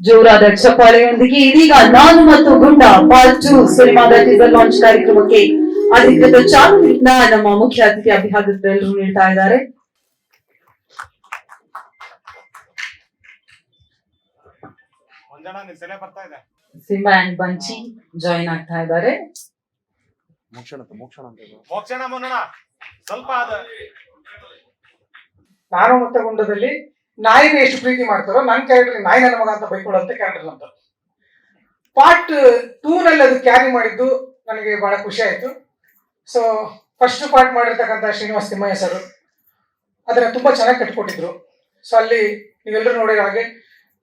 ಜೋರಾದ ಚಪ್ಪಾಳೆಯೊಂದಿಗೆ ಇದೀಗ ನಾನು ಮತ್ತು ಗುಂಡ ಪಾರ್ಟ್ ಟು ಸಿನಿಮಾದ ಟೀಸರ್ ಲಾಂಚ್ ಕಾರ್ಯಕ್ರಮಕ್ಕೆ ಅಧಿಕೃತ ಚಾಲನೆಯನ್ನ ನಮ್ಮ ಮುಖ್ಯ ಅತಿಥಿ ಅಭ್ಯಾಗತರೆಲ್ಲರೂ ನೀಡ್ತಾ ಇದ್ದಾರೆ. ಸಿಂಹ ನಿನ್ ಬರ್ತಾ ಇದೆ? ಸಿಂಬಾ ಅಂಡ್ ಬಂಚಿ ಜಾಯಿನ್ ಆಗ್ತಾ ಇದ್ದಾರೆ. ಮೋಕ್ಷಣ ಅಂತ ಮೋಕ್ಷಣ ಅಂತ ಮೋಕ್ಷಣ ಮುನ್ನಣ ಸ್ವಲ್ಪ ಅದ ನಾನು ಮತ್ತೆ ಗುಂಡದಲ್ಲಿ ನಾಯಿಗೆ ಎಷ್ಟು ಪ್ರೀತಿ ಮಾಡ್ತಾರೋ ನನ್ನ ಕ್ಯಾರೆಕ್ಟರ್ ನಾಯಿ ನನ್ನ ಮಗ ಅಂತ ಬೈಕೊಳ್ಳುವಂತ ಕ್ಯಾರೆಕ್ಟರ್ ಅಂತ ಪಾರ್ಟ್ ಟೂ ನಲ್ಲಿ ಅದು ಕ್ಯಾರಿ ಮಾಡಿದ್ದು ನನಗೆ ಬಹಳ ಖುಷಿ ಆಯಿತು. ಸೊ ಫಸ್ಟ್ ಪಾರ್ಟ್ ಮಾಡಿರ್ತಕ್ಕಂಥ ಶ್ರೀನಿವಾಸ್ ತಿಮ್ಮಯ್ಯ ಸರ್ ಅದನ್ನು ತುಂಬಾ ಚೆನ್ನಾಗಿ ಕಟ್ಕೊಟ್ಟಿದ್ರು. ಸೊ ಅಲ್ಲಿ ನೀವೆಲ್ಲರೂ ನೋಡಿರೋ ಹಾಗೆ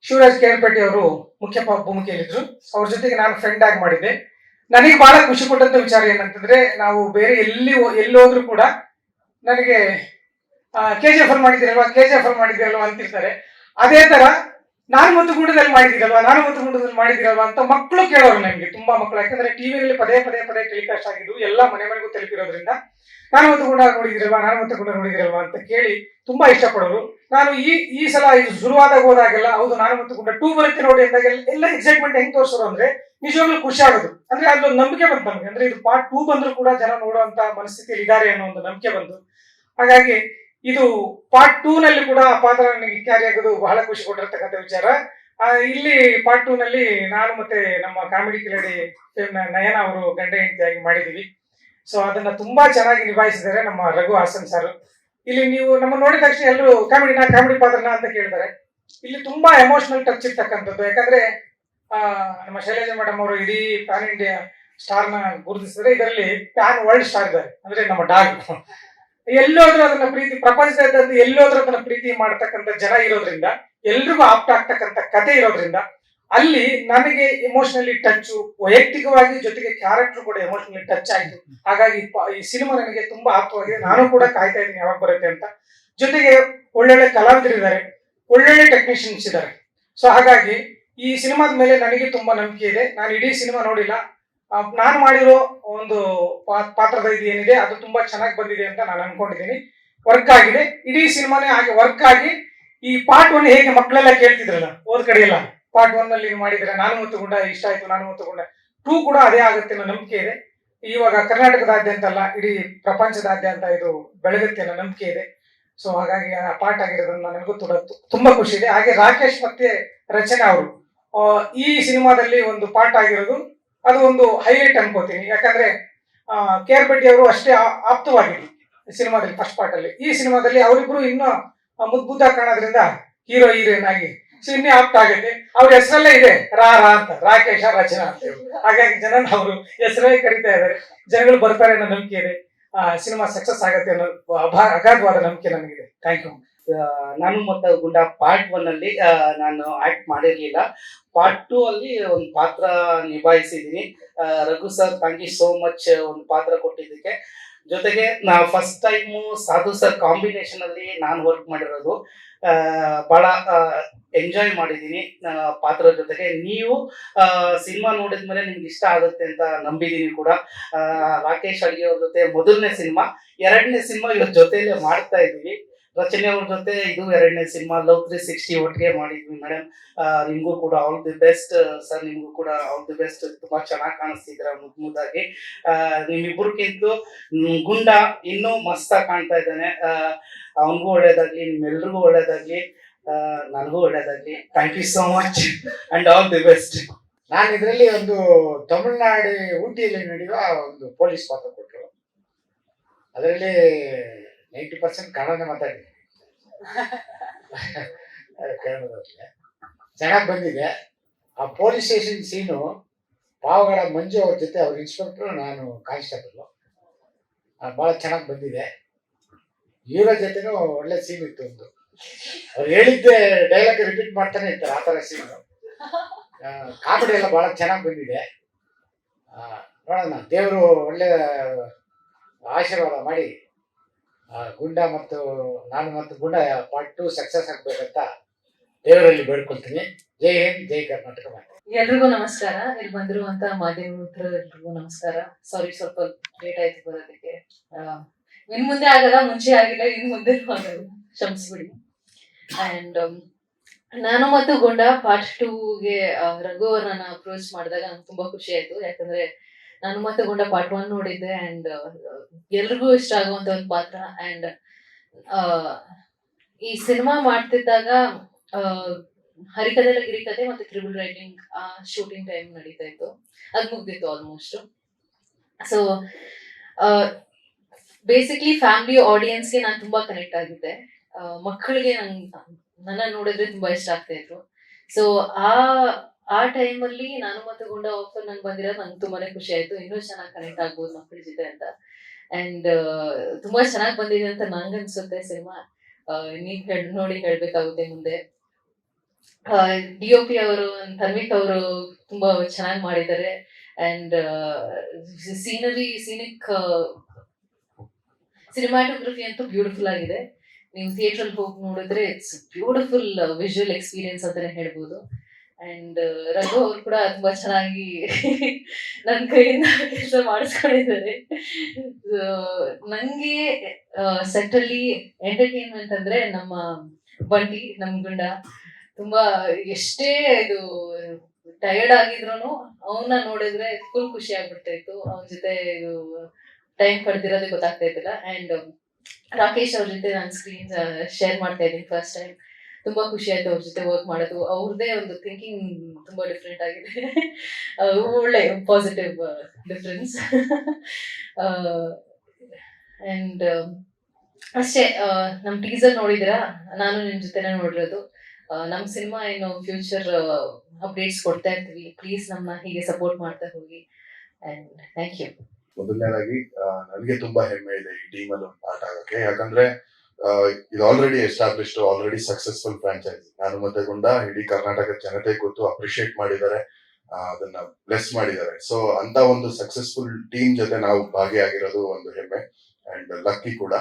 ಶಿವರಾಜ್ ಕೇರ್ಪೇಟೆ ಅವರು ಮುಖ್ಯ ಭೂಮಿಕೆಯಲ್ಲಿದ್ದರು ಅವ್ರ ಜೊತೆಗೆ ನಾನು ಫ್ರೆಂಡ್ ಆಗಿ ಮಾಡಿದ್ದೆ. ನನಗೆ ಬಹಳ ಖುಷಿ ಕೊಟ್ಟಂತ ವಿಚಾರ ಏನಂತಂದ್ರೆ, ನಾವು ಬೇರೆ ಎಲ್ಲಿ ಎಲ್ಲಿ ಹೋದ್ರು ಕೂಡ ನನಗೆ ಕೆ ಜಿ ಎಫ್ ಅಲ್ಲಿ ಮಾಡಿದ್ದೀರಲ್ವಾ? ಕೆ ಜಿ ಎಫ್ ಅಲ್ಲಿ ಮಾಡಿದ್ದೀರಲ್ವಾ ಅಂತಿರ್ತಾರೆ ಅದೇ ತರ ನಾನು ಮತ್ತು ಗುಂಡದಲ್ಲಿ ಮಾಡಿದ್ದೀರಲ್ವಾ? ನಾನು ಮತ್ತು ಗುಂಡದಲ್ಲಿ ಮಾಡಿದ್ದೀರಲ್ವಾ ಅಂತ ಮಕ್ಕಳು ಕೇಳೋರು ನನಗೆ ತುಂಬಾ ಮಕ್ಕಳು. ಯಾಕಂದ್ರೆ ಟಿವಿಯಲ್ಲಿ ಪದೇ ಪದೇ ಪದೇ ಟೆಲಿಕಾಸ್ಟ್ ಆಗಿದ್ದು ಎಲ್ಲ ಮನೆ ಮನೆಗೂ ತಲುಪಿರೋದ್ರಿಂದ ನಾನು ಮತ್ತು ಗುಂಡ ನೋಡಿದಿರಲ್ವಾ ನಾನು ಮತ್ತು ಗುಂಡ ನೋಡಿದಿರಲ್ವಾ ಅಂತ ಕೇಳಿ ತುಂಬಾ ಇಷ್ಟಪಡೋರು. ನಾನು ಈ ಈ ಸಲ ಇದು ಶುರುವಾದಾಗ ಹೋದಾಗೆಲ್ಲ, ಹೌದು, ನಾನು ಮತ್ತು ಗುಂಡ ಟೂ ಬರುತ್ತೆ ನೋಡಿ ಅಂದಾಗ ಎಲ್ಲ ಎಕ್ಸೈಟ್ಮೆಂಟ್ ಹೆಂಗ್ ತೋರಿಸೋರು ಅಂದ್ರೆ ನಿಜವಾಗ್ಲೂ ಖುಷಿ ಆಗೋದು ಅಂದ್ರೆ ಅಲ್ಲೊಂದು ನಂಬಿಕೆ ಬಂತು ನಮಗೆ ಅಂದ್ರೆ ಇದು ಪಾರ್ಟ್ ಟೂ ಬಂದ್ರು ಕೂಡ ಜನ ನೋಡುವಂತ ಮನಸ್ಥಿತಿಯಲ್ಲಿ ಇದ್ದಾರೆ ಅನ್ನೋ ಒಂದು ನಂಬಿಕೆ ಬಂತು ಹಾಗಾಗಿ ಇದು ಪಾರ್ಟ್ ಟೂ ನಲ್ಲಿ ಕೂಡ ಆ ಪಾತ್ರ ನನಗೆ ಕ್ಯಾರಿ ಆಗೋದು ಬಹಳ ಖುಷಿ ಕೊಟ್ಟಿರ್ತಕ್ಕಂಥ ವಿಚಾರ. ಇಲ್ಲಿ ಪಾರ್ಟ್ ಟೂ ನಲ್ಲಿ ನಾನು ಮತ್ತೆ ನಮ್ಮ ಕಾಮಿಡಿ ಕಿಲಾಡಿ ನಯನ ಅವರು ಗಂಡ ಹೆಂಡತಿಯಾಗಿ ಮಾಡಿದೀವಿ. ಸೊ ಅದನ್ನ ತುಂಬಾ ಚೆನ್ನಾಗಿ ನಿಭಾಯಿಸಿದ್ದಾರೆ ನಮ್ಮ ರಘು ಹಾಸನ್ ಸರ್ ಇಲ್ಲಿ ನೀವು ನಮ್ಮ ನೋಡಿದ ತಕ್ಷಣ ಎಲ್ಲರೂ ಕಾಮಿಡಿನ ಕಾಮಿಡಿ ಪಾತ್ರನ ಅಂತ ಕೇಳಿದ್ದಾರೆ. ಇಲ್ಲಿ ತುಂಬಾ ಎಮೋಷನಲ್ ಟಚ್ ಇರ್ತಕ್ಕಂಥದ್ದು. ಯಾಕಂದ್ರೆ ನಮ್ಮ ಶೈಲೇಜ ಮೇಡಮ್ ಅವರು ಇಡೀ ಪ್ಯಾನ್ ಇಂಡಿಯಾ ಸ್ಟಾರ್ನ ಗುರುತಿಸಿದ್ರೆ ಇದರಲ್ಲಿ ಪ್ಯಾನ್ ವರ್ಲ್ಡ್ ಸ್ಟಾರ್ ಇದ್ದಾರೆ. ಅಂದ್ರೆ ನಮ್ಮ ಡಾಗ್. ಎಲ್ಲೋದ್ರೂ ಅದನ್ನ ಪ್ರೀತಿ, ಪ್ರಪಂಚದಾದ್ಯಂತ ಎಲ್ಲೋದ್ರೂ ಅದನ್ನ ಪ್ರೀತಿ ಮಾಡ್ತಕ್ಕಂಥ ಜನ ಇರೋದ್ರಿಂದ, ಎಲ್ರಿಗೂ ಆಪ್ತ ಆಗ್ತಕ್ಕಂಥ ಕತೆ ಇರೋದ್ರಿಂದ, ಅಲ್ಲಿ ನನಗೆ ಎಮೋಷನಲಿ ಟಚ್ ವೈಯಕ್ತಿಕವಾಗಿ ಜೊತೆಗೆ ಕ್ಯಾರೆಕ್ಟರ್ ಕೂಡ ಎಮೋಷನಲಿ ಟಚ್ ಆಯ್ತು. ಹಾಗಾಗಿ ಈ ಸಿನಿಮಾ ನನಗೆ ತುಂಬಾ ಆಪ್ತವಾಗಿದೆ ನಾನು ಕೂಡ ಕಾಯ್ತಾ ಇದ್ದೀನಿ ಯಾವಾಗ ಬರುತ್ತೆ ಅಂತ. ಜೊತೆಗೆ ಒಳ್ಳೊಳ್ಳೆ ಕಲಾವಿದರಿದ್ದಾರೆ ಒಳ್ಳೊಳ್ಳೆ ಟೆಕ್ನಿಷಿಯನ್ಸ್ ಇದ್ದಾರೆ ಸೊ ಹಾಗಾಗಿ ಈ ಸಿನಿಮಾದ ಮೇಲೆ ನನಗೆ ತುಂಬಾ ನಂಬಿಕೆ ಇದೆ. ನಾನು ಇಡೀ ಸಿನಿಮಾ ನೋಡಿಲ್ಲ. ನಾನು ಮಾಡಿರೋ ಒಂದು ಪಾತ್ರದ ಇದು ಏನಿದೆ, ಅದು ತುಂಬಾ ಚೆನ್ನಾಗಿ ಬಂದಿದೆ ಅಂತ ನಾನು ಅನ್ಕೊಂಡಿದ್ದೀನಿ. ವರ್ಕ್ ಆಗಿದೆ. ಇಡೀ ಸಿನಿಮಾನೇ ಹಾಗೆ ವರ್ಕ್ ಆಗಿ ಈ ಪಾರ್ಟ್ ಒನ್ ಹೇಗೆ ಮಕ್ಕಳೆಲ್ಲ ಕೇಳ್ತಿದ್ರಲ್ಲ ಓದ್ ಕಡೆ ಎಲ್ಲ. ಪಾರ್ಟ್ ಒನ್ನಲ್ಲಿ ಮಾಡಿದ್ರೆ ನಾನು ಮತ್ತು ಗುಂಡ, ಇಷ್ಟ ಆಯ್ತು, ನಾನು ಗುಂಡ. ಟೂ ಕೂಡ ಅದೇ ಆಗುತ್ತೆ ಅನ್ನೋ ನಂಬಿಕೆ ಇದೆ. ಇವಾಗ ಕರ್ನಾಟಕದಾದ್ಯಂತ ಅಲ್ಲ ಇಡೀ ಪ್ರಪಂಚದಾದ್ಯಂತ ಇದು ಬೆಳಗುತ್ತೆ ಅನ್ನೋ ನಂಬಿಕೆ ಇದೆ. ಸೊ ಹಾಗಾಗಿ ಆ ಪಾರ್ಟ್ ಆಗಿರೋದ್ರಿಂದ ನನಗೂ ತುಡ ತು- ತುಂಬಾ ಖುಷಿ ಇದೆ. ಹಾಗೆ ರಾಕೇಶ್ ಮತ್ತೆ ರಚನಾ ಅವರು ಈ ಸಿನಿಮಾದಲ್ಲಿ ಒಂದು ಪಾರ್ಟ್ ಆಗಿರೋದು ಅದು ಒಂದು ಹೈಲೈಟ್ ಅನ್ಕೋತೀನಿ. ಯಾಕಂದ್ರೆ ಕೆ ಆರ್ ಬೆಟ್ಟಿ ಅವರು ಅಷ್ಟೇ ಆಪ್ತವಾಗಿದ್ರು ಸಿನಿಮಾದಲ್ಲಿ ಫಸ್ಟ್ ಪಾರ್ಟ್ ಅಲ್ಲಿ. ಈ ಸಿನಿಮಾದಲ್ಲಿ ಅವರಿಬ್ರು ಇನ್ನೂ ಮುದ್ಬುದ್ದ ಕಾಣೋದ್ರಿಂದ ಹೀರೋ ಹೀರೋಯಿನ್ ಆಗಿ ಸೊ ಆಪ್ತ ಆಗುತ್ತೆ ಅವ್ರ ಹೆಸರಲ್ಲೇ ಇದೆ, ರಾ ರಾ ಅಂತ, ರಾಕೇಶ, ರಚನಾ ಅಂತ. ಹಾಗಾಗಿ ಜನ ಅವರು ಹೆಸರೇ ಕರಿತಾ ಇದ್ದಾರೆ. ಜನಗಳು ಬರ್ತಾರೆ ಅನ್ನೋ ನಂಬಿಕೆ ಇದೆ. ಸಿನಿಮಾ ಸಕ್ಸಸ್ ಆಗುತ್ತೆ ಅನ್ನೋ ಅಗಾಧವಾದ ನಂಬಿಕೆ ನಮಗಿದೆ ಥ್ಯಾಂಕ್ ಯು ನಾನು ಮತ್ತು ಗುಂಡ ಪಾರ್ಟ್ ಒನ್ ಅಲ್ಲಿ ನಾನು ಆಕ್ಟ್ ಮಾಡಿರ್ಲಿಲ್ಲ. ಪಾರ್ಟ್ ಟೂ ಅಲ್ಲಿ ಒಂದು ಪಾತ್ರ ನಿಭಾಯಿಸಿದ್ದೀನಿ Raghu sir thank you so much ಒಂದು ಪಾತ್ರ ಕೊಟ್ಟಿದ್ದಕ್ಕೆ. ಜೊತೆಗೆ ನಾ first time Sadhu sir combination ಅಲ್ಲಿ ನಾನು ವರ್ಕ್ ಮಾಡಿರೋದು. ಬಹಳ ಎಂಜಾಯ್ ಮಾಡಿದ್ದೀನಿ ಪಾತ್ರ ಜೊತೆಗೆ. ನೀವು ಸಿನಿಮಾ ನೋಡಿದ್ಮೇಲೆ ನಿಮ್ಗೆ ಇಷ್ಟ ಆಗುತ್ತೆ ಅಂತ ನಂಬಿದ್ದೀನಿ ಕೂಡ. ರಾಕೇಶ್ ಅಡಿಗೆ ಅವ್ರ ಜೊತೆ ಮೊದಲನೇ ಸಿನಿಮಾ ಎರಡನೇ ಸಿನಿಮಾ ಇವ್ರ ಜೊತೆಯಲ್ಲೇ ಮಾಡ್ತಾ ಇದ್ದೀವಿ. ರಚನೆ ಅವ್ರ ಜೊತೆ ಇದು ಎರಡನೇ ಸಿನಿಮಾ ಲವ್ ತ್ರೀ ಸಿಕ್ಸ್ಟಿ ಒಟ್ಟಿಗೆ ಮಾಡಿದ್ವಿ ಮೇಡಮ್ ನಿಮಗೂ ಕೂಡ ಆಲ್ ದಿ ಬೆಸ್ಟ್ ಸರ್ ನಿಮಗೂ ಕೂಡ ಆಲ್ ದಿ ಬೆಸ್ಟ್ ತುಂಬಾ ಚೆನ್ನಾಗಿ ಕಾಣಿಸ್ತಿದ್ರ ಮುದ್ ಮುದ್ದಾಗಿ. ಆ, ನಿಮ್ಮಿಬ್ರಿಗಿಂತೂ ಗುಂಡ ಇನ್ನೂ ಮಸ್ತಾಗಿ ಕಾಣ್ತಾ ಇದ್ದಾನೆ. ಅವನಿಗೂ ಒಳ್ಳೇದಾಗ್ಲಿ ನಿಮ್ಮೆಲ್ರಿಗೂ ಒಳ್ಳೇದಾಗ್ಲಿ ನನಗೂ ಒಳ್ಳೇದಾಗ್ಲಿ. Thank you so much and all the best ನಾನು ಇದರಲ್ಲಿ ಒಂದು ತಮಿಳುನಾಡು ಊಟಿಯಲ್ಲಿ ನಡೆಯುವ ಒಂದು ಪೊಲೀಸ್ ಪಾತ್ರ ಕೊಟ್ಟರು. ಅದರಲ್ಲಿ ನೈಂಟಿ ಪರ್ಸೆಂಟ್ ಕನ್ನಡನೇ ಮಾತಾಡಿದ್ದೀನಿ. ಕನ್ನಡದಲ್ಲಿ ಚೆನ್ನಾಗಿ ಬಂದಿದೆ. ಆ police station scene Pavagada Manju ಅವ್ರ ಜೊತೆ ಅವ್ರ ಇನ್ಸ್ಪೆಕ್ಟ್ರು ನಾನು ಕಾನ್ಸ್ಟೇಬಲ್ ಭಾಳ ಚೆನ್ನಾಗಿ ಬಂದಿದೆ. ಇವರ ಜೊತೆನೂ ಒಳ್ಳೆ ಸೀನ್ ಇತ್ತು ಒಂದು. ಅವ್ರು ಹೇಳಿದ್ದೆ ಡೈಲಾಗ್ ರಿಪೀಟ್ ಮಾಡ್ತಾನೆ ಇರ್ತಾರೆ, ಆ ಥರ ಸೀನು ಕಾಮಿಡಿ ಎಲ್ಲ ಬಹಳ ಚೆನ್ನಾಗಿ ಬಂದಿದೆ. ನೋಡೋಣ, ದೇವರು ಒಳ್ಳೆ ಆಶೀರ್ವಾದ ಮಾಡಿ. ಗುಂಡ ಮತ್ತು ನಾನು ಮತ್ತು ಗುಂಡ ಪಾರ್ಟ್ ಟು ಸಕ್ಸಸ್ ಆಗ್ಬೇಕಂತ ದೇವರಲ್ಲಿ ಬೇಡ್ಕೊಳ್ತೀನಿ. ಜೈ ಹಿಂದ್, ಜೈ ಕರ್ನಾಟಕ ಎಲ್ರಿಗೂ ನಮಸ್ಕಾರ. ಇಲ್ಲಿ ಬಂದಿರುವಂತ ಮಾಧ್ಯಮ ಮಿತ್ರರಿಗೂ ನಮಸ್ಕಾರ. ಸಾರಿ ಸ್ವಲ್ಪ ಲೇಟ್ ಆಯ್ತು ಬರೋದಕ್ಕೆ. ಇನ್ ಮುಂದೆ ಆಗಲ್ಲ, ಮುಂಚೆ ಆಗಿಲ್ಲ, ಇನ್ ಮುಂದೆ ಕ್ಷಮಿಸ್ಬಿಡಿ. ಅಂಡ್ ನಾನು ಮತ್ತು ಗುಂಡ ಪಾರ್ಟ್ ಟೂಗೆ ರಘು ಅವ್ರನ್ನ ಅಪ್ರೋಚ್ ಮಾಡಿದಾಗ ನಂಗೆ ತುಂಬಾ ಖುಷಿ ಆಯ್ತು. ಯಾಕಂದ್ರೆ ನಾನು ಮತ್ತೆ ಗೊಂಡ ಪಾರ್ಟ್ ಒನ್ ನೋಡಿದ್ದೆ ಅಂಡ್ ಎಲ್ರಿಗೂ ಇಷ್ಟ ಆಗುವಂತ ಒಂದು ಪಾತ್ರ ಅಂಡ್ ಈ ಸಿನಿಮಾ ಮಾಡ್ತಿದ್ದಾಗ ಹರಿಕದೆಲ್ಲ ಗಿರಿಕಥೆ ಮತ್ತೆ ತ್ರಿಬಲ್ ರೈಟಿಂಗ್, ಆ ಶೂಟಿಂಗ್ ಟೈಮ್ ನಡೀತಾ ಇತ್ತು. ಅದು ಮುಗ್ದಿತ್ತು ಆಲ್ಮೋಸ್ಟ್ ಸೊ ಬೇಸಿಕ್ಲಿ ಫ್ಯಾಮಿಲಿ ಆಡಿಯನ್ಸ್ಗೆ ನಾನು ತುಂಬಾ ಕನೆಕ್ಟ್ ಆಗಿದ್ದೆ. ಮಕ್ಕಳಿಗೆ ನಂಗೆ ನನ್ನ ನೋಡಿದ್ರೆ ತುಂಬಾ ಇಷ್ಟ ಆಗ್ತಾ ಇತ್ತು ಸೊ ಆ ಆ ಟೈಮಲ್ಲಿ ನಾನು ಮತ್ತೆ ಗುಂಡ ಆಫರ್ ನಂಗೆ ಬಂದಿರೋದು ನಂಗೆ ತುಂಬಾನೇ ಖುಷಿ ಆಯ್ತು. ಇನ್ನೂ ಚೆನ್ನಾಗಿ ಕನೆಕ್ಟ್ ಆಗ್ಬೋದು ಮಕ್ಕಳ ಜೊತೆ ಅಂತ. ಅಂಡ್ ತುಂಬಾ ಚೆನ್ನಾಗಿ ಬಂದಿದೆ ಅಂತ ನಂಗೆ ಅನ್ಸುತ್ತೆ ಸಿನಿಮಾ. ನೀವ್ ಹೇಳ, ನೋಡಿ ಹೇಳ್ಬೇಕಾಗುತ್ತೆ ಮುಂದೆ. ಡಿ ಪಿ ಅವರು ಧರ್ಮಿಕ್ ಅವರು ತುಂಬಾ ಚೆನ್ನಾಗಿ ಮಾಡಿದ್ದಾರೆ. ಅಂಡ್ ಸೀನರಿ ಸೀನಿಕ್ ಸಿನಿಮಾಟೋಗ್ರಫಿ ಅಂತೂ ಬ್ಯೂಟಿಫುಲ್ ಆಗಿದೆ. ನೀವು ಥಿಯೇಟ್ರಲ್ಲಿ ಹೋಗಿ ನೋಡಿದ್ರೆ ಇಟ್ಸ್ ಬ್ಯೂಟಿಫುಲ್ ವಿಜುವಲ್ ಎಕ್ಸ್ಪೀರಿಯನ್ಸ್ ಅಂತಾನೆ ಹೇಳ್ಬೋದು. ಅಂಡ್ ರಘು ಅವ್ರು ಕೂಡ ತುಂಬಾ ಚೆನ್ನಾಗಿ ನನ್ನ ಕೈಯಿಂದ ಕೆಲಸ ಮಾಡಿಸ್ಕೊಂಡಿದ್ದಾರೆ. ನಂಗೆ ಸೆಟ್ ಅಲ್ಲಿ ಎಂಟರ್ಟೈನ್ಮೆಂಟ್ ಅಂದ್ರೆ ನಮ್ಮ ಬಂಟಿ, ನಮ್ ಗುಂಡ. ತುಂಬಾ ಎಷ್ಟೇ ಇದು ಟಯರ್ಡ್ ಆಗಿದ್ರು ಅವನ್ನ ನೋಡಿದ್ರೆ ಫುಲ್ ಖುಷಿ ಆಗ್ಬಿಡ್ತಾ ಇತ್ತು ಅವನ ಜೊತೆ ಇದು ಟೈಮ್ ಕಳೆದಿರೋದೇ ಗೊತ್ತಾಗ್ತಾ ಇದ್ದಿಲ್ಲ. ಅಂಡ್ ರಾಕೇಶ್ ಅವ್ರ ಜೊತೆ ನಾನು ಸ್ಕ್ರೀನ್ ಶೇರ್ ಮಾಡ್ತಾ ಇದ್ದೀನಿ ಫಸ್ಟ್ ಟೈಮ್ ತುಂಬಾ ಖುಷಿ ಆಯ್ತು ಅವ್ರ ಜೊತೆ ವರ್ಕ್ ಮಾಡೋದು. ಅವ್ರದ್ದೇ ಒಂದು ಥಿಂಕಿಂಗ್ ತುಂಬಾ ಡಿಫ್ರೆಂಟ್ ಆಗಿದೆ. ಒಳ್ಳೆ ಪಾಸಿಟಿವ್ ಡಿಫ್ರೆನ್ಸ್ ಅಂಡ್ ಅಷ್ಟೇ ನಮ್ ಟೀಸರ್ ನೋಡಿದಿರಾ ನಾನು ನಿಮ್ ಜೊತೆನೆ ನೋಡಿರೋದು. ನಮ್ ಸಿನಿಮಾ ಏನು ಫ್ಯೂಚರ್ ಅಪ್ಡೇಟ್ಸ್ ಕೊಡ್ತಾ ಇರ್ತೀವಿ. ಪ್ಲೀಸ್ ನಮ್ಮ ಹೀಗೆ ಸಪೋರ್ಟ್ ಮಾಡ್ತಾ ಹೋಗಿ. ಅಂಡ್ ಥ್ಯಾಂಕ್ ಯು ಮೊದಲನೇದಾಗಿ ನನಗೆ ತುಂಬಾ ಹೆಮ್ಮೆ ಇದೆ ಈ ಟೀಮ್ ಅಲ್ಲಿ ಒಂದು ಪಾರ್ಟ್ ಆಗಕ್ಕೆ. ಯಾಕಂದ್ರೆ ಇದು already established already successful franchise ನಾನು ಮತ್ತೆ ಗುಂಡ, ಇಡೀ ಕರ್ನಾಟಕ ಜನತೆ ಗೊತ್ತು ಅಪ್ರಿಶಿಯೇಟ್ ಮಾಡಿದ್ದಾರೆ ಅದನ್ನ ಬ್ಲೆಸ್ ಮಾಡಿದ್ದಾರೆ. ಸೊ ಅಂತ ಒಂದು ಸಕ್ಸಸ್ಫುಲ್ ಟೀಮ್ ಜೊತೆ ನಾವು ಭಾಗಿಯಾಗಿರೋದು ಒಂದು ಹೆಮ್ಮೆ ಅಂಡ್ ಲಕ್ಕಿ ಕೂಡ.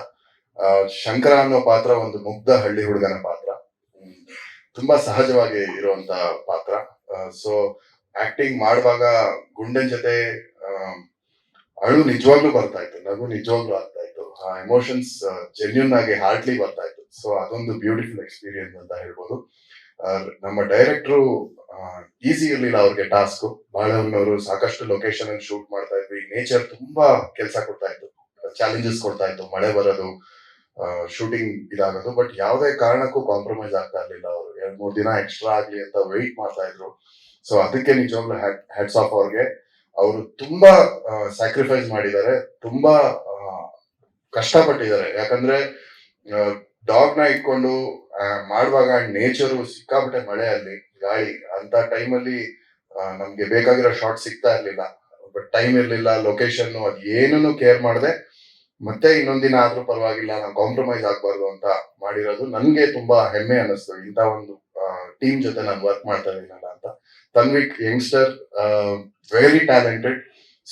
ಶಂಕರ ಅನ್ನೋ ಪಾತ್ರ ಒಂದು ಮುಗ್ಧ ಹಳ್ಳಿ ಹುಡುಗನ ಪಾತ್ರ. ತುಂಬಾ ಸಹಜವಾಗಿ ಇರುವಂತ ಪಾತ್ರ. ಸೊ ಆಕ್ಟಿಂಗ್ ಮಾಡುವಾಗ ಗುಂಡನ್ ಜೊತೆ ಅಳು ನಿಜವಾಗ್ಲೂ ಬರ್ತಾ ಇತ್ತು, ನಗು ನಿಜವಾಗ್ಲೂ ಆಗ್ತಾ ಆ ಎಮೋಷನ್ಸ್ ಜೆನ್ಯೂನ್ ಆಗಿ ಹಾರ್ಟ್ಲಿ ಬರ್ತಾ ಇತ್ತು ಸೊ ಅದೊಂದು ಬ್ಯೂಟಿಫುಲ್ ಎಕ್ಸ್ಪೀರಿಯನ್ಸ್ ಅಂತ ಹೇಳ್ಬೋದು. ನಮ್ಮ ಡೈರೆಕ್ಟ್ರು ಈಸಿ ಇರ್ಲಿಲ್ಲ ಅವ್ರಿಗೆ ಟಾಸ್ಕ್ ಬಾಳೆಹೊನ್ನವರು ಸಾಕಷ್ಟು ಲೊಕೇಶನ್ ಅಲ್ಲಿ ಶೂಟ್ ಮಾಡ್ತಾ ಇದ್ವಿ ನೇಚರ್ ತುಂಬಾ ಕೆಲಸ ಕೊಡ್ತಾ ಇತ್ತು. ಚಾಲೆಂಜಸ್ ಕೊಡ್ತಾ ಇತ್ತು. ಮಳೆ ಬರೋದು ಶೂಟಿಂಗ್ ಇದಾಗೋದು. ಬಟ್ ಯಾವುದೇ ಕಾರಣಕ್ಕೂ ಕಾಂಪ್ರಮೈಸ್ ಆಗ್ತಾ ಇರ್ಲಿಲ್ಲ ಅವರು. ಎರಡ್ ಮೂರ್ ದಿನ ಎಕ್ಸ್ಟ್ರಾ ಆಗ್ಲಿ ಅಂತ ವೆಯ್ಟ್ ಮಾಡ್ತಾ ಇದ್ರು. ಸೊ ಅದಕ್ಕೆ ನಿಜವಾಗ್ಲೂ ಹ್ಯಾಟ್ಸ್ ಆಫ್ ಅವ್ರಿಗೆ. ಅವರು ತುಂಬಾ ಸ್ಯಾಕ್ರಿಫೈಸ್ ಮಾಡಿದ್ದಾರೆ. ತುಂಬಾ ಕಷ್ಟಪಟ್ಟಿದ್ದಾರೆ. ಯಾಕಂದ್ರೆ ಡಾಗ್ನ ಇಟ್ಕೊಂಡು ಮಾಡುವಾಗ ನೇಚರು ಸಿಕ್ಕಾಪಟ್ಟೆ ಮಳೆ ಅಲ್ಲಿ, ಗಾಳಿ ಅಂತ ಟೈಮಲ್ಲಿ ನಮ್ಗೆ ಬೇಕಾಗಿರೋ ಶಾರ್ಟ್ ಸಿಗ್ತಾ ಇರ್ಲಿಲ್ಲ. ಬಟ್ ಟೈಮ್ ಇರ್ಲಿಲ್ಲ ಲೊಕೇಶನ್ ಅದ್ ಏನನ್ನು ಕೇರ್ ಮಾಡದೆ. ಮತ್ತೆ ಇನ್ನೊಂದಿನ ಆದ್ರೂ ಪರವಾಗಿಲ್ಲ ನಾವು ಕಾಂಪ್ರಮೈಸ್ ಆಗ್ಬಾರ್ದು ಅಂತ ಮಾಡಿರೋದು ನನ್ಗೆ ತುಂಬಾ ಹೆಮ್ಮೆ ಅನ್ನಿಸ್ತು. ಇಂಥ ಒಂದು ಟೀಮ್ ಜೊತೆ ನಾನು ವರ್ಕ್ ಮಾಡ್ತಾ ಇದ್ದೀನಲ್ಲ ಅಂತ. ತನ್ವಿಕ್ ಯಂಗ್ಸ್ಟರ್ ವೆರಿ ಟ್ಯಾಲೆಂಟೆಡ್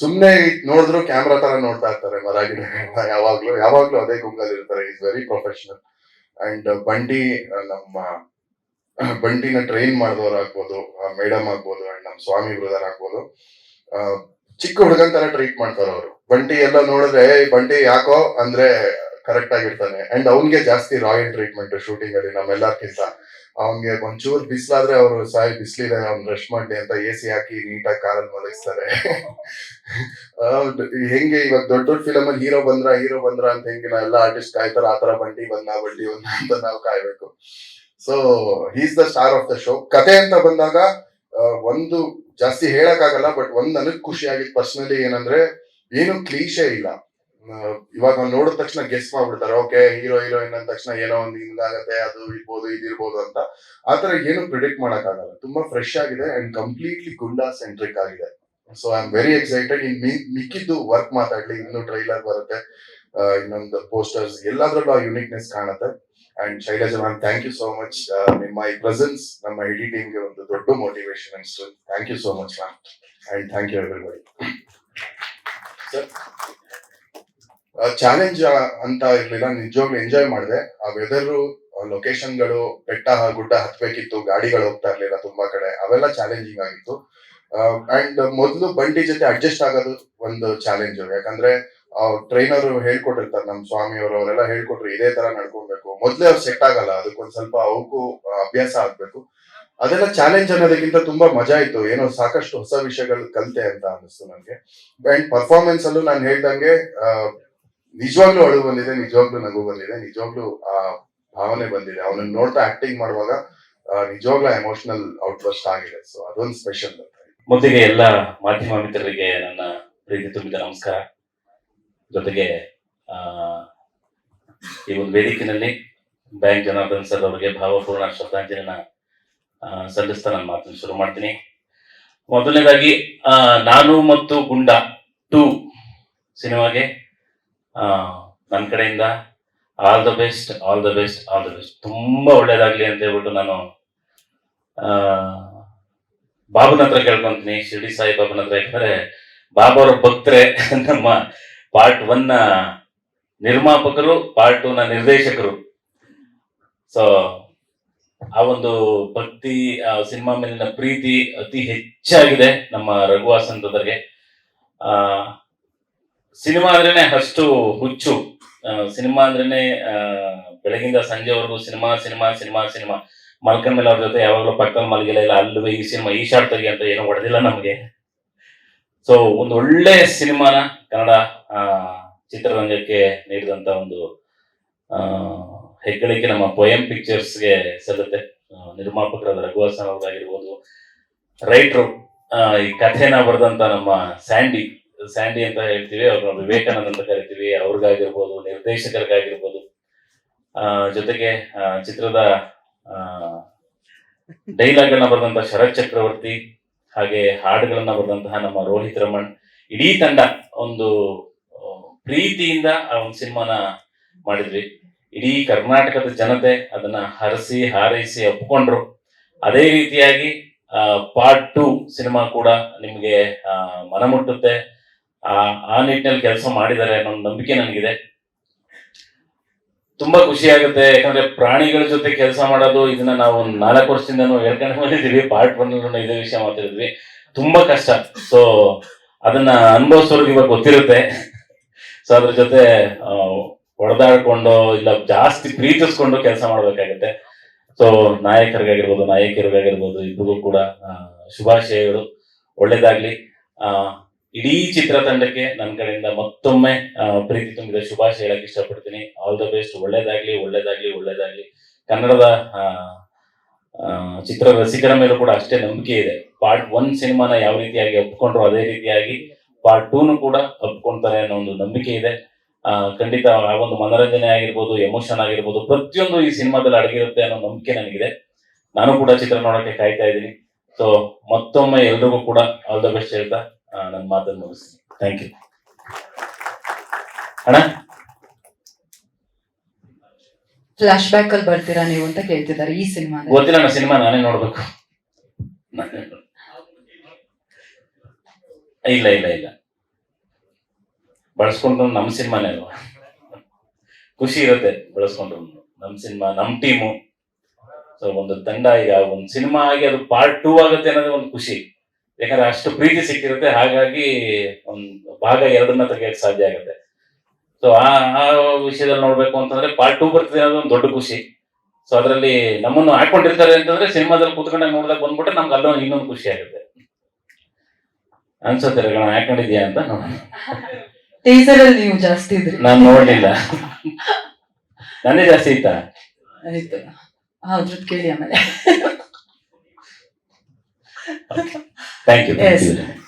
ಸುಮ್ನೆ ನೋಡಿದ್ರು ಕ್ಯಾಮ್ರಾ ತರ ನೋಡ್ತಾ ಇರ್ತಾರೆ ಮರ ಗಿಡ ಯಾವಾಗ್ಲೂ ಯಾವಾಗ್ಲೂ ಅದೇ ಗುಂಗಲ್ ಇರ್ತಾರೆ. ಇಸ್ ವೆರಿ ಪ್ರೊಫೆಷನಲ್ ಅಂಡ್ ಬಂಡಿ, ನಮ್ಮ ಬಂಟಿನ ಟ್ರೈನ್ ಮಾಡಿದವ್ರು ಆಗ್ಬೋದು ಮೇಡಮ್ ಆಗ್ಬೋದು ಅಂಡ್ ನಮ್ಮ ಸ್ವಾಮಿ ಬ್ರದರ್ ಆಗ್ಬೋದು. ಚಿಕ್ಕ ಹುಡುಗನ್ ತರ ಟ್ರೀಟ್ ಮಾಡ್ತಾರೆ ಅವರು. ಬಂಡಿ ಎಲ್ಲ ನೋಡಿದ್ರೆ ಬಂಡಿ ಯಾಕೋ? ಅಂದ್ರೆ ಕರೆಕ್ಟ್ ಆಗಿರ್ತಾನೆ. ಅಂಡ್ ಅವನ್ಗೆ ಜಾಸ್ತಿ ರಾಯಲ್ ಟ್ರೀಟ್ಮೆಂಟ್ ಶೂಟಿಂಗ್ ಅಲ್ಲಿ ನಮ್ಮೆಲ್ಲರ್ಕಿಂತ ಅವನ್ಗೆ ಒಂಚೂರು ಬಿಸಿಲಾದ್ರೆ ಅವರು, ಸಾಯಿ ಬಿಸಿಲಿದೆ, ಅವ್ನ್ ರಶ್ ಮಾಡ್ಲಿ ಅಂತ ಎ ಸಿ ಹಾಕಿ ನೀಟಾಗಿ ಕಾರಲ್ಲಿ ಮಲಗಿಸ್ತಾರೆ. ಹೆಂಗೆ ಇವಾಗ ದೊಡ್ಡ ದೊಡ್ಡ ಫಿಲಮ್ ಅಲ್ಲಿ ಹೀರೋ ಬಂದ್ರ ಹೀರೋ ಬಂದ್ರ ಅಂತ ಹೆಂಗೆ ಎಲ್ಲ ಆರ್ಟಿಸ್ಟ್ ಕಾಯ್ತಾರ ಆತರ ಬಂಟಿ ಬಂದ ಬಂಟಿ ಬಂದ ಅಂತ ನಾವು ಕಾಯ್ಬೇಕು. So he's the star of the show ಕತೆ ಅಂತ ಬಂದಾಗ ಒಂದು ಜಾಸ್ತಿ ಹೇಳಕ್ಕಾಗಲ್ಲ ಬಟ್ ಒಂದ್ ನನಗ್ ಖುಷಿ ಆಗಿದ್ ಪರ್ಸನಲಿ ಏನಂದ್ರೆ, ಏನು ಕ್ಲೀಶೆ ಇಲ್ಲ. ಇವಾಗ ನಾವು ನೋಡಿದ ತಕ್ಷಣ ಗೆಸ್ ಮಾಡ್ಬಿಡ್ತಾರೆ ಓಕೆ ಹೀರೋ ಹೀರೋಯಿನ್ ಅಂದ ತಕ್ಷಣ ಏನೋ ಒಂದು ಹಿಂಗಾಗತ್ತೆ ಅದು ಇರ್ಬೋದು ಇದಿರ್ಬೋದು ಅಂತ. ಆತರ ಏನು ಪ್ರಿಡಿಕ್ಟ್ ಮಾಡಕ್ಕಾಗಲ್ಲ ತುಂಬಾ ಫ್ರೆಶ್ ಆಗಿದೆ ಅಂಡ್ ಕಂಪ್ಲೀಟ್ಲಿ ಗುಂಡಾ ಸೆಂಟ್ರಿಕ್ ಆಗಿದೆ. So I am very excited in ಮಿಕ್ಕಿದ್ದು ವರ್ಕ್ ಮಾತಾಡ್ಲಿ. ಇನ್ನು ಟ್ರೈಲರ್ ಬರುತ್ತೆ. ಇನ್ನೊಂದು ಪೋಸ್ಟರ್ಸ್ ಎಲ್ಲಾದ್ರಲ್ಲೂ ಆ ಯುನಿಕ್ನೆಸ್ ಕಾಣುತ್ತೆ. And Shailaja ma'am thank you so much ನಿಮ್ಮ ಈ ಪ್ರೆಸೆನ್ಸ್ ನಮ್ಮ ಇಡೀ ಟೀಮ್ಗೆ ಒಂದು ದೊಡ್ಡ ಮೋಟಿವೇಶನ್ ಅನ್ಸ್ತು thank you so much ma'am and thank you everybody sir challenge ಅಂತ ಇರ್ಲಿಲ್ಲ. ನಿಜವಾಗ್ಲೂ ಎಂಜಾಯ್ ಮಾಡಿದೆ. ಆ ವೆದರ್ ಲೊಕೇಶನ್ಗಳು ಬೆಟ್ಟ, ಗುಡ್ಡ ಹತ್ಬೇಕಿತ್ತು, ಗಾಡಿಗಳು ಹೋಗ್ತಾ ಇರ್ಲಿಲ್ಲ ತುಂಬಾ ಕಡೆ. ಅವೆಲ್ಲ ಚಾಲೆಂಜಿಂಗ್ ಆಗಿತ್ತು. ಅಂಡ್ ಮೊದಲು ಬಂಡಿ ಜೊತೆ ಅಡ್ಜಸ್ಟ್ ಆಗೋದು ಒಂದು ಚಾಲೆಂಜ್ ಯಾಕಂದ್ರೆ ಟ್ರೈನರ್ ಹೇಳ್ಕೊಟ್ಟಿರ್ತಾರೆ, ನಮ್ ಸ್ವಾಮಿ ಅವರು ಅವರೆಲ್ಲ ಹೇಳ್ಕೊಟ್ರು, ಇದೇ ತರ ನಡ್ಕೊಬೇಕು. ಮೊದ್ಲೇ ಅವ್ರು ಸೆಟ್ ಆಗಲ್ಲ. ಅದಕ್ಕೊಂದ್ ಸ್ವಲ್ಪ ಅವಕ್ಕೂ ಅಭ್ಯಾಸ ಆಗ್ಬೇಕು. ಅದೆಲ್ಲ ಚಾಲೆಂಜ್ ಅನ್ನೋದಕ್ಕಿಂತ ತುಂಬಾ ಮಜಾ ಇತ್ತು. ಏನೋ ಸಾಕಷ್ಟು ಹೊಸ ವಿಷಯಗಳು ಕಲಿತೆ ಅಂತ ಅನಿಸ್ತು ನನಗೆ. ಅಂಡ್ ಪರ್ಫಾರ್ಮೆನ್ಸ್ ಅಲ್ಲೂ ನಾನು ಹೇಳ್ದಂಗೆ ನಿಜವಾಗ್ಲೂ ಅಳು ಬಂದಿದೆ, ನಿಜವಾಗ್ಲೂ ನಗು ಬಂದಿದೆ, ನಿಜವಾಗ್ಲೂ ಆ ಭಾವನೆ ಬಂದಿದೆ. ಅವನನ್ನ ನೋಡ್ತಾ ಆಕ್ಟಿಂಗ್ ಮಾಡುವಾಗ ನಿಜವಾಗ್ಲೂ ಎಮೋಷನಲ್ ಔಟ್ಬಸ್ಟ್ ಆಗಿದೆ. ಸೊ ಅದೊಂದು ಸ್ಪೆಷಲ್ ಮೊದಲಿಗೆ ಎಲ್ಲ ಮಾಧ್ಯಮ ಮಿತ್ರರಿಗೆ ನನ್ನ ಪ್ರೀತಿ ತುಂಬಿದ ನಮಸ್ಕಾರ. ಜೊತೆಗೆ ಈ ಒಂದು ವೇದಿಕೆಯಲ್ಲಿ ಬ್ಯಾಂಕ್ ಜನಾರ್ದನ್ ಸರ್ ಅವರಿಗೆ ಭಾವಪೂರ್ಣ ಶ್ರದ್ಧಾಂಜಲಿನ ಸಲ್ಲಿಸ್ತಾ ನಾನು ಮಾತನ್ನು ಶುರು ಮಾಡ್ತೀನಿ. ಮೊದಲನೇದಾಗಿ ನಾನು ಮತ್ತು ಗುಂಡ ಟೂ ಸಿನಿಮಾಗೆ ನನ್ನ ಕಡೆಯಿಂದ all the best all the best all the best ತುಂಬಾ ಒಳ್ಳೇದಾಗ್ಲಿ ಅಂತ ಹೇಳ್ಬಿಟ್ಟು ನಾನು ಬಾಬುನ ಹತ್ರ ಕೇಳ್ಕೊಂತೀನಿ. ಶಿರ್ಡಿ ಸಾಯಿ ಬಾಬುನ ಹತ್ರ ಯಾಕಂದ್ರೆ ಬಾಬಾ ಅವರ ಭಕ್ತರೆ, ನಮ್ಮ ಪಾರ್ಟ್ ಒನ್ನ ನಿರ್ಮಾಪಕರು ಪಾರ್ಟ್ ಟೂ ನ ನಿರ್ದೇಶಕರು. ಸೊ ಆ ಒಂದು ಭಕ್ತಿ ಸಿನಿಮಾ ಮೇಲಿನ ಪ್ರೀತಿ ಅತಿ ಹೆಚ್ಚಾಗಿದೆ ನಮ್ಮ ರಘುವಾಸನ್ ಆ ಸಿನಿಮಾ ಅಂದ್ರೇನೆ ಅಷ್ಟು ಹುಚ್ಚು. ಸಿನಿಮಾ ಅಂದ್ರೇನೆ ಬೆಳಗಿಂದ ಸಂಜೆವರೆಗೂ ಸಿನಿಮಾ ಸಿನಿಮಾ ಸಿನಿಮಾ ಸಿನಿಮಾ. ಮಲ್ಕಂಡ್ ಮೇಲೆ ಅವ್ರ ಜೊತೆ ಯಾವಾಗಲೂ ಪಕ್ಕದ ಮಲಗಿಲ್ಲ ಇಲ್ಲ, ಅಲ್ಲೂ ಈ ಸಿನಿಮಾ, ಈ ಶಾರ್ಟ್ ತೆಗಿ ಅಂತ ಏನೂ ಹೊಡೆದಿಲ್ಲ ನಮಗೆ. ಸೊ ಒಂದು ಒಳ್ಳೆ ಸಿನಿಮಾನ ಕನ್ನಡ ಚಿತ್ರರಂಗಕ್ಕೆ ನೀಡಿದಂತ ಒಂದು ಹೆಗ್ಗಳಿಕೆ ನಮ್ಮ ಪೊಯಂ ಪಿಕ್ಚರ್ಸ್ಗೆ ಸಲ್ಲುತ್ತೆ. ನಿರ್ಮಾಪಕರಾದ ರಘುವಾಸನ್ ಅವರಾಗಿರ್ಬೋದು. ರೈಟ್ರು ಈ ಕಥೆನ ಬರೆದಂತ ನಮ್ಮ ಸ್ಯಾಂಡಿ ಸ್ಯಾಂಡಿ ಅಂತ ಹೇಳ್ತೀವಿ ಅವ್ರನ್ನ ವಿವೇಕಾನಂದ ಅಂತ ಕರಿತೀವಿ ಅವ್ರಿಗಾಗಿರ್ಬೋದು ನಿರ್ದೇಶಕರಿಗಾಗಿರ್ಬೋದು. ಆ, ಜೊತೆಗೆ ಆ, ಚಿತ್ರದ ಡೈಲಾಗ್ಗಳನ್ನ ಬರೆದಂತ ಶರತ್ ಚಕ್ರವರ್ತಿ ಹಾಗೆ ಹಾಡುಗಳನ್ನ ಬರೆದಂತಹ ನಮ್ಮ ರೋಹಿತ್ ರಮಣ್ ಇಡೀ ತಂಡ ಒಂದು ಪ್ರೀತಿಯಿಂದ ಆ ಒಂದು ಸಿನಿಮಾನ ಮಾಡಿದ್ವಿ. ಇಡೀ ಕರ್ನಾಟಕದ ಜನತೆ ಅದನ್ನ ಹರಸಿ ಹಾರೈಸಿ ಒಪ್ಕೊಂಡ್ರು. ಅದೇ ರೀತಿಯಾಗಿ ಪಾರ್ಟ್ ಟು ಸಿನಿಮಾ ಕೂಡ ನಿಮ್ಗೆ ಆ, ಮನ ಮುಟ್ಟುತ್ತೆ. ಆ ಆ ನಿಟ್ಟಿನಲ್ಲಿ ಕೆಲಸ ಮಾಡಿದ್ದಾರೆ ಅನ್ನೋ ನಂಬಿಕೆ ನನಗಿದೆ. ತುಂಬಾ ಖುಷಿ ಆಗುತ್ತೆ. ಯಾಕಂದ್ರೆ ಪ್ರಾಣಿಗಳ ಜೊತೆ ಕೆಲಸ ಮಾಡೋದು, ಇದನ್ನ ನಾವು ಒಂದು ನಾಲ್ಕು ವರ್ಷದಿಂದನೂ ಹೇಳ್ಕೊಂಡು ಬಂದಿದ್ದೀವಿ ಪಾರ್ಟ್ ಒನ್ ಇದೇ ವಿಷಯ ಮಾತಾಡಿದ್ವಿ. ತುಂಬಾ ಕಷ್ಟ. ಸೊ ಅದನ್ನ ಅನುಭವಿಸೋರ್ಗೆ ಇವಾಗ ಗೊತ್ತಿರುತ್ತೆ. ಸೊ ಅದ್ರ ಜೊತೆ ಹೊಡೆದಾಡ್ಕೊಂಡು, ಇಲ್ಲ ಜಾಸ್ತಿ ಪ್ರೀತಿಸ್ಕೊಂಡು ಕೆಲಸ ಮಾಡ್ಬೇಕಾಗತ್ತೆ. ಸೊ ನಾಯಕರಿಗಾಗಿರ್ಬೋದು ನಾಯಕಿಯರಿಗಾಗಿರ್ಬೋದು ಇಬ್ಬರಿಗೂ ಕೂಡ ಶುಭಾಶಯಗಳು. ಒಳ್ಳೇದಾಗ್ಲಿ. ಇಡೀ ಚಿತ್ರತಂಡಕ್ಕೆ ನನ್ನ ಕಡೆಯಿಂದ ಮತ್ತೊಮ್ಮೆ ಪ್ರೀತಿ ತುಂಬಿದ ಶುಭಾಶಯ ಹೇಳಕ್ ಇಷ್ಟಪಡ್ತೀನಿ. ಆಲ್ ದ ಬೆಸ್ಟ್ ಒಳ್ಳೇದಾಗ್ಲಿ ಒಳ್ಳೇದಾಗ್ಲಿ ಒಳ್ಳೇದಾಗ್ಲಿ. ಕನ್ನಡದ ಚಿತ್ರ ರಸಿಕರ ಮೇಲೂ ಕೂಡ ಅಷ್ಟೇ ನಂಬಿಕೆ ಇದೆ. ಪಾರ್ಟ್ ಒನ್ ಸಿನಿಮಾನ ಯಾವ ರೀತಿಯಾಗಿ ಒಪ್ಕೊಂಡ್ರು ಅದೇ ರೀತಿಯಾಗಿ ಪಾರ್ಟ್ ಟೂನು ಕೂಡ ಒಪ್ಕೊಂತಾರೆ ಅನ್ನೋ ಒಂದು ನಂಬಿಕೆ ಇದೆ. ಆ, ಖಂಡಿತ ಆ ಒಂದು ಮನೋರಂಜನೆ ಆಗಿರ್ಬೋದು ಎಮೋಷನ್ ಆಗಿರ್ಬೋದು ಪ್ರತಿಯೊಂದು ಈ ಸಿನಿಮಾದಲ್ಲಿ ಅಡಗಿರುತ್ತೆ ಅನ್ನೋ ನಂಬಿಕೆ ನನಗಿದೆ. ನಾನು ಕೂಡ ಚಿತ್ರ ನೋಡಕ್ಕೆ ಕಾಯ್ತಾ ಇದ್ದೀನಿ. ಸೊ ಮತ್ತೊಮ್ಮೆ ಎಲ್ರಿಗೂ ಕೂಡ ಆಲ್ ದ ಬೆಸ್ಟ್ ಹೇಳ್ತಾ ನನ್ನ ಮಾತನ್ನು ಮುಗಿಸ್ತೀನಿ. ಥ್ಯಾಂಕ್ ಯು ಅಣ್ಣ? ಫ್ಲಾಶ್ ಬ್ಯಾಕ್ ಅಲ್ಲಿ ಬರ್ತೀರಾ ನೀವು ಅಂತ ಕೇಳ್ತಿದ್ದಾರೆ ಈ ಸಿನಿಮಾ ಗೊತ್ತಿಲ್ಲ ನಾನು ಸಿನಿಮಾ ನಾನೇ ನೋಡ್ಬೇಕು. ಇಲ್ಲ ಇಲ್ಲ ಇಲ್ಲ. ಬಳಸ್ಕೊಂಡ್ರು ನಮ್ಮ ಸಿನಿಮಾನೇ ಅಲ್ವಾ? ಖುಷಿ ಇರುತ್ತೆ ಬಳಸ್ಕೊಂಡ್ರು. ನಮ್ಮ ಸಿನಿಮಾ ನಮ್ಮ ಟೀಮು. ಸೊ ಒಂದು ತಂಡ ಈಗ ಒಂದು ಸಿನಿಮಾ ಆಗಿ ಅದು ಪಾರ್ಟ್ ಟೂ ಆಗುತ್ತೆ ಅನ್ನೋದು ಒಂದು ಖುಷಿ. ಯಾಕಂದ್ರೆ ಅಷ್ಟು ಪ್ರೀತಿ ಸಿಕ್ಕಿರುತ್ತೆ ಹಾಗಾಗಿ ಒಂದು ಭಾಗ ಎರಡನ್ನ ತೆಗಿಯಕ್ಕೆ ಸಾಧ್ಯ ಆಗುತ್ತೆ. ಸೊ ಆ ಆ ವಿಷಯದಲ್ಲಿ ನೋಡ್ಬೇಕು ಅಂತಂದ್ರೆ ಪಾರ್ಟ್ ಟೂ ಬರ್ತದೆ ಅನ್ನೋದು ಒಂದು ದೊಡ್ಡ ಖುಷಿ. ಸೊ ಅದರಲ್ಲಿ ನಮ್ಮನ್ನು ಹಾಕೊಂಡಿರ್ತಾರೆ ಅಂತಂದ್ರೆ ಸಿನಿಮಾದಲ್ಲಿ ಕೂತ್ಕೊಂಡಾಗ ನೋಡಿದಾಗ ಬಂದ್ಬಿಟ್ಟು ನಮ್ಗೆ ಅಲ್ಲೊಂದು ಇನ್ನೊಂದು ಖುಷಿ ಆಗುತ್ತೆ. ಅನ್ಸುತ್ತೆ ರಗಣ ಹಾಕೊಂಡಿದ್ಯಾ ಅಂತ? ನೋಡೋಣ ಟೀಸರ್ ಅಲ್ಲಿ ನೀವು ಜಾಸ್ತಿ ಇದ್ರಿ. ನಾನು ನೋಡ್ಲಿಲ್ಲ. ನನ್ನೇ ಜಾಸ್ತಿ ಇತ್ತಾ? ಆಯ್ತು. ಕೇಳಿ ಆಮೇಲೆ. Thank you Yes.